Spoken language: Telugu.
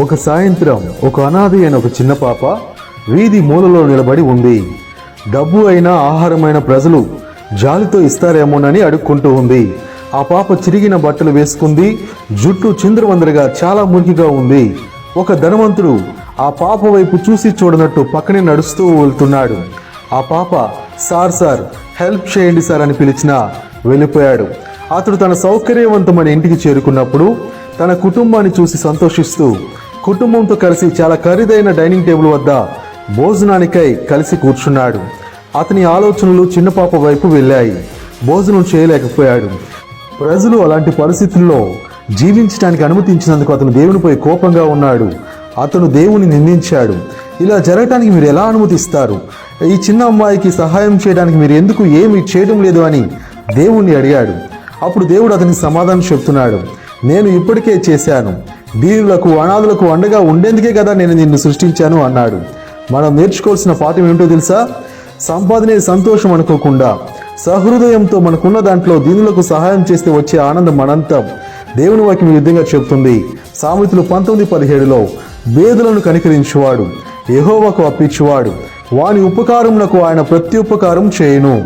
ఒక సాయంత్రం ఒక అనాథి అయిన ఒక చిన్న పాప వీధి మూలలో నిలబడి ఉంది. డబ్బు అయినా ఆహారమైన ప్రజలు జాలితో ఇస్తారేమోనని అడుక్కుంటూ ఉంది. ఆ పాప చిరిగిన బట్టలు వేసుకుంది. జుట్టు చింద్రవందరగా చాలా మురికిగా ఉంది. ఒక ధనవంతుడు ఆ పాప వైపు చూసి చూడనట్టు పక్కనే నడుస్తూ వెళ్తున్నాడు. ఆ పాప సార్ సార్ హెల్ప్ చేయండి సార్ అని పిలిచినా వెళ్ళిపోయాడు. అతడు తన సౌకర్యవంతమైన ఇంటికి చేరుకున్నప్పుడు తన కుటుంబాన్ని చూసి సంతోషిస్తూ కుటుంబంతో కలిసి చాలా ఖరీదైన డైనింగ్ టేబుల్ వద్ద భోజనానికై కలిసి కూర్చున్నాడు. అతని ఆలోచనలు చిన్న పాప వైపు వెళ్ళాయి. భోజనం చేయలేకపోయాడు. ప్రజలు అలాంటి పరిస్థితుల్లో జీవించడానికి అనుమతించినందుకు అతను దేవునిపై కోపంగా ఉన్నాడు. అతను దేవుని నిందించాడు. ఇలా జరగటానికి మీరు ఎలా అనుమతిస్తారు? ఈ చిన్న అమ్మాయికి సహాయం చేయడానికి మీరు ఎందుకు ఏమి చేయడం లేదు అని దేవుణ్ణి అడిగాడు. అప్పుడు దేవుడు అతనికి సమాధానం చెప్తున్నాడు నేను ఇప్పటికే చేశాను. దీనులకు అనాథులకు అండగా ఉండేందుకే కదా నేను నిన్ను సృష్టించాను అన్నాడు. మనం నేర్చుకోవాల్సిన పాఠం ఏమిటో తెలుసా? సంపాదనే సంతోషం అనుకోకుండా సహృదయంతో మనకున్న దాంట్లో దీనులకు సహాయం చేస్తే వచ్చే ఆనందం అనంతం దేవుని వాక్యం ఈ విధంగా చెబుతుంది. సామెతలు పంతొమ్మిది పదిహేడులో వేదులను కనికరించువాడు యెహోవాకు అప్పించువాడు వాని ఉపకారమునకు ఆయన ప్రత్యుపకారం చేయను.